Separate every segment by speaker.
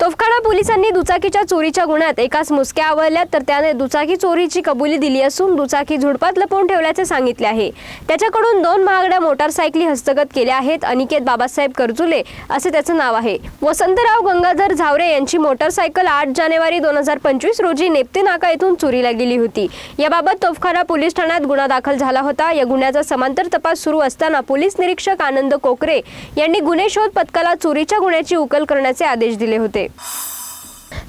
Speaker 1: तोफखाना पोलिसांनी दुचाकीच्या चोरीच्या गुन्ह्यात एकाच मुसक्या आवळल्यात तर त्याने दुचाकी चोरीची कबुली दिली असून दुचाकी झुडपात लपवून ठेवल्याचे सांगितले आहे. त्याच्याकडून दोन महागड्या मोटारसायकली हस्तगत केल्या आहेत. अनिकेत बाबासाहेब करजुले असे त्याचं नाव आहे. वसंतराव गंगाधर झावरे यांची मोटारसायकल आठ जानेवारी दोन हजार पंचवीस रोजी नेप्ते नाका येथून चोरीला गेली होती. याबाबत तोफखाना पोलीस ठाण्यात गुन्हा दाखल झाला होता. या गुन्ह्याचा समांतर तपास सुरू असताना पोलीस निरीक्षक आनंद कोकरे यांनी गुन्हे शोध पथकाला चोरीच्या गुन्ह्याची उकल करण्याचे आदेश दिले होते. Bye.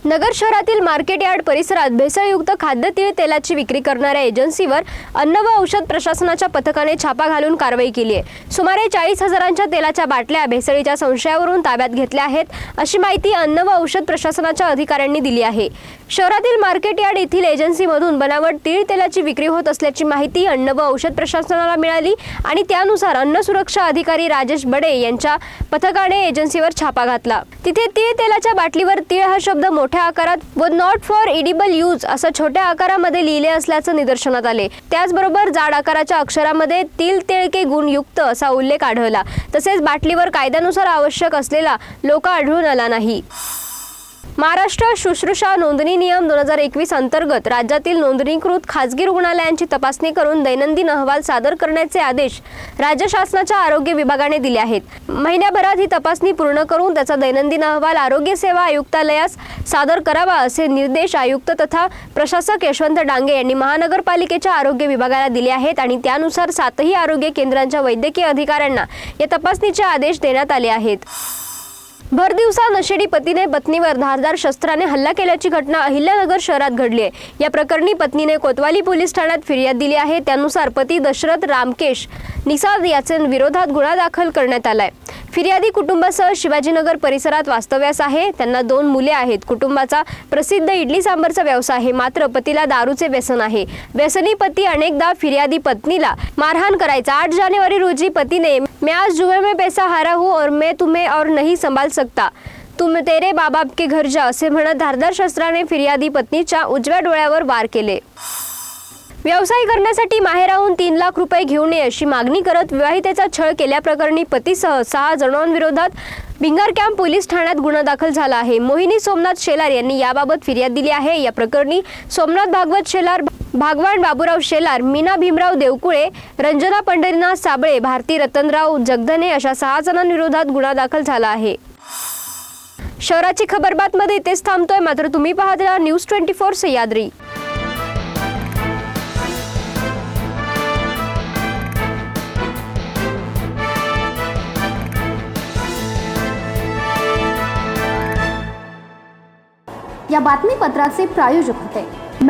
Speaker 1: नगर शहरातील मार्केट यार्ड परिसरात भेसळयुक्त खाद्यतीळ तेलाची विक्री करणाऱ्या एजन्सीवर अन्न व औषध प्रशासनाच्या पथकाने छापा घालून कारवाई केली आहे. सुमारे चाळीस हजारांच्या तेलाच्या बाटल्या भेसळीच्या संशयावरून ताब्यात घेतल्या आहेत अशी माहिती अन्न व औषध प्रशासनाच्या अधिकाऱ्यांनी दिली आहे. शहरातील मार्केट यार्ड येथील एजन्सीमधून बनावट तीळ तेलाची विक्री होत असल्याची माहिती अन्न व औषध प्रशासनाला मिळाली आणि त्यानुसार अन्न सुरक्षा अधिकारी राजेश बडे यांच्या पथकाने एजन्सीवर छापा घातला. तिथे तीळ तेलाच्या बाटलीवर तीळ हा शब्द मोठा मोठ्या आकारात व नॉट फॉर इडिबल यूज असं छोट्या आकारामध्ये लिहिले असल्याचं निदर्शनात आले. त्याचबरोबर जाड आकाराच्या अक्षरामध्ये तिल तेळके गुणयुक्त असा उल्लेख आढळला. तसेच बाटलीवर कायद्यानुसार आवश्यक असलेला लोक आढळून आला नाही. महाराष्ट्र शुश्रूषा नोंदणी नियम दोन हजार एकवीस अंतर्गत राज्यातील नोंदणीकृत खाजगी रुग्णालयांची तपासणी करून दैनंदिन अहवाल सादर करण्याचे आदेश राज्य शासनाच्या आरोग्य विभागाने दिले आहेत. महिन्याभरात ही तपासणी पूर्ण करून त्याचा दैनंदिन अहवाल आरोग्य सेवा आयुक्तालयास सादर करावा असे निर्देश आयुक्त तथा प्रशासक यशवंत डांगे यांनी महानगरपालिकेच्या आरोग्य विभागाला दिले आहेत आणि त्यानुसार सातही आरोग्य केंद्रांच्या वैद्यकीय अधिकाऱ्यांना या तपासणीचे आदेश देण्यात आले आहेत. भर दिवसा नशेडी पतीने पत्नीवर धारदार शस्त्राने हल्ला केल्याची घटना अहिल्यानगर शहरात घडली आहे. या प्रकरणी पत्नीने कोतवाली पोलीस ठाण्यात फिर्याद दिली आहे. त्यानुसार पती दशरथ रामकेश निसाद याचे विरोधात गुन्हा दाखल करण्यात आलाय. फिर्यादी कुटुंबासह शिवाजीनगर परिसरात वास्तव्यास आहे. त्यांना दोन मुले आहेत. कुटुंबाचा प्रसिद्ध इडली सांबारचा व्यवसाय आहे. मात्र पतीला दारूचे व्यसन आहे. व्यसनी पती अनेकदा फिर्यादी पत्नीला मारहाण करायचा. आठ जानेवारी रोजी पतीने मैं आज जुए में पैसा हारा हूँ और मैं तुम्हें और नहीं संभाल सकता। तुम तेरे बाबाप के घर जा असे म्हणत धारदार शस्त्राने फिर्यादी पत्नीच्या उजव्या डोळ्यावर वार केले। व्यवसाय करण्यासाठी माहेराहून तीन लाख रुपये घेऊन ये अशी मागणी करत विवाहितेचा छळ केल्याप्रकरणी पतीसह सहा जणांविरोधात भिंगार कॅम्प पोलीस ठाण्यात गुन्हा दाखल झाला आहे. मोहिनी सोमनाथ शेलार यांनी याबाबत फिर्याद दिली आहे. या प्रकरणी सोमनाथ भागवत शेलार भागवान बाबूराव शेलार मीना भीमराव देवकुळे रंजना पंढरीनाथ साबळे भारती रतनराव जगधने अशा सहा जणांविरोधात गुन्हा दाखल झाला आहे. शहराची खबरबातमध्ये इथेच थांबतोय. मात्र तुम्ही पाहत राहा न्यूज ट्वेंटी फोर सह्याद्री.
Speaker 2: या बातमीपत्राचे प्रायोजक होते.